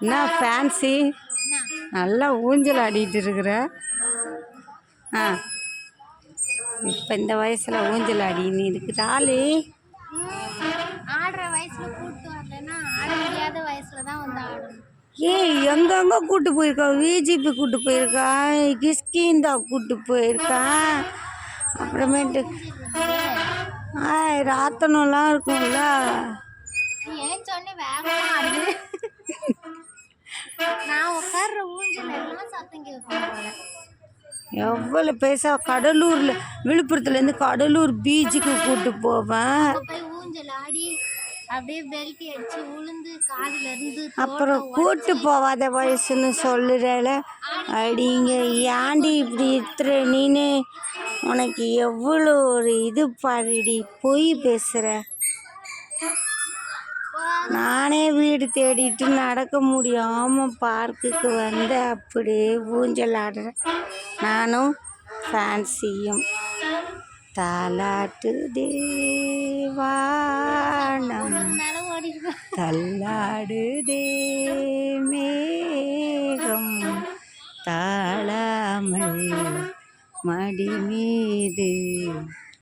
என்ன ஃபேன்சி நல்லா ஊஞ்சல் ஆடிட்டு இருக்கிற. ஆ. இப்போ இந்த வயசில் ஊஞ்சல் ஆடின்னு ஆடுற வயசுல வரலன்னா ஆட முடியாத வயசுல தான் வந்து ஆடணும். ஏய் எங்கெங்க கூட்டு போயிருக்கா? விஜிபி கூட்டு போயிருக்கா? கிஸ்கிந்தா கூட்டு போயிருக்கா? அப்புறமேட்டு ஆய் ராத்தனம்லாம் இருக்கும்ல. நீ ஏன் சொன்னே வேகமா எவ்வளோ பேசா? கடலூரில் விழுப்புரத்துலேருந்து கடலூர் பீச்சுக்கு கூட்டு போவேன். அப்புறம் கூட்டு போவாத வயசுன்னு சொல்லுறல. அடிங்க ஏன்டி இப்படி இருக்கிற நீனு உனக்கு எவ்வளோ ஒரு இது பாருடி. பொய் பேசுகிற நானே வீடு தேடிட்டு நடக்க முடியாமல் பார்க்குக்கு வந்து அப்படியே ஊஞ்சல் ஆடுறேன் நானும் ஃபேன்சியும் தாலாட்டு தேவானம். மேல தேகம் தள்ளாடுதே மேகம். தாழாமல் மடி மீது